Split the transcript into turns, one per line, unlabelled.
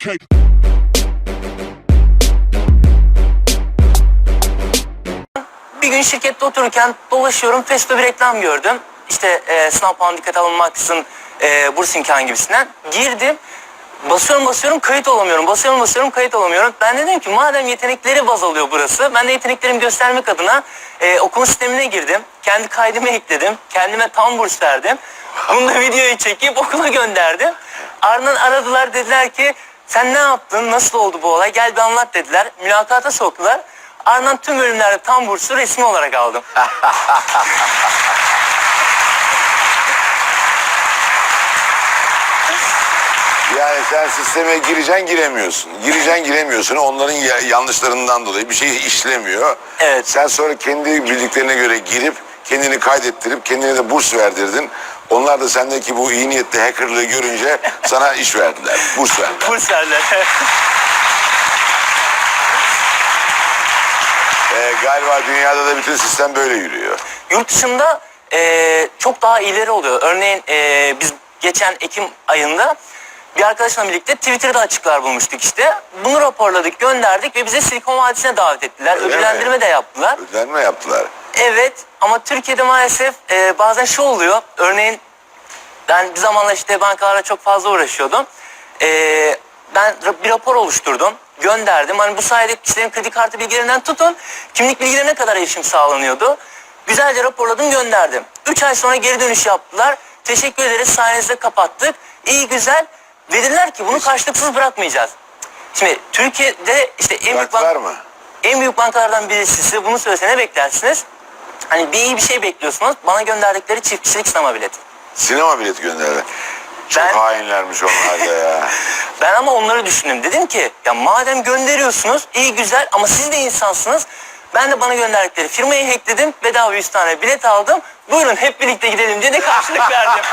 Okay.
Bir gün şirkette otururken dolaşıyorum. Festo bir reklam gördüm. İşte e, sınav puanı dikkat alınmaksızın e, burs imkanı gibisinden. Girdim. Basıyorum basıyorum kayıt olamıyorum. Basıyorum basıyorum kayıt olamıyorum. Ben de dedim ki madem yetenekleri baz alıyor burası. Ben de yeteneklerimi göstermek adına e, okul sistemine girdim. Kendi kaydımı ekledim. Kendime tam burs verdim. Bunu da videoyu çekip okula gönderdim. Ardından aradılar dediler ki sen ne yaptın? Nasıl oldu bu olay? Gel bir anlat dediler. Mülakata soktular. Ardından tüm bölümlerde tam burslu resmi olarak aldım.
Yani sen sisteme gireceksin giremiyorsun. Gireceksin giremiyorsun. Onların ya- yanlışlarından dolayı bir şey işlemiyor.
Evet.
Sen sonra kendi bildiklerine göre girip kendini kaydettirip kendine de burs verdirdin. Onlar da sendeki bu iyi niyetli hackerlığı görünce sana iş verdiler. Burs verdiler.
Burs verdiler.
Ee, galiba dünyada da bütün sistem böyle yürüyor.
Yurt dışında e, çok daha ileri oluyor. Örneğin e, biz geçen Ekim ayında bir arkadaşla birlikte Twitter'da açıklar bulmuştuk işte. Bunu raporladık, gönderdik ve bize Silikon Vadisi'ne davet ettiler.
Öyle mi?
Ödüllendirme de yaptılar.
Ödenme yaptılar.
Evet ama Türkiye'de maalesef e, bazen şu oluyor. Örneğin ben bir zamanlar işte bankalarla çok fazla uğraşıyordum. E, ben bir rapor oluşturdum. Gönderdim. Hani bu sayede kişilerin kredi kartı bilgilerinden tutun kimlik bilgilerine kadar erişim sağlanıyordu. Güzelce raporladım gönderdim. 3 ay sonra geri dönüş yaptılar. Teşekkür ederiz sayenizde kapattık. İyi güzel. Dediler ki bunu karşılıksız bırakmayacağız. Şimdi Türkiye'de işte en büyük bank-
mı?
en büyük bankalardan birisi size bunu söylese ne beklersiniz? Hani bir iyi bir şey bekliyorsunuz. Bana gönderdikleri çift kişilik sinema bileti.
Sinema bileti gönderdi. Çok
Ben-
hainlermiş onlar da ya.
Ben ama onları düşündüm. Dedim ki ya madem gönderiyorsunuz iyi güzel ama siz de insansınız. Ben de bana gönderdikleri firmayı hackledim. Bedava 100 tane bilet aldım. Buyurun hep birlikte gidelim diye de karşılık verdim.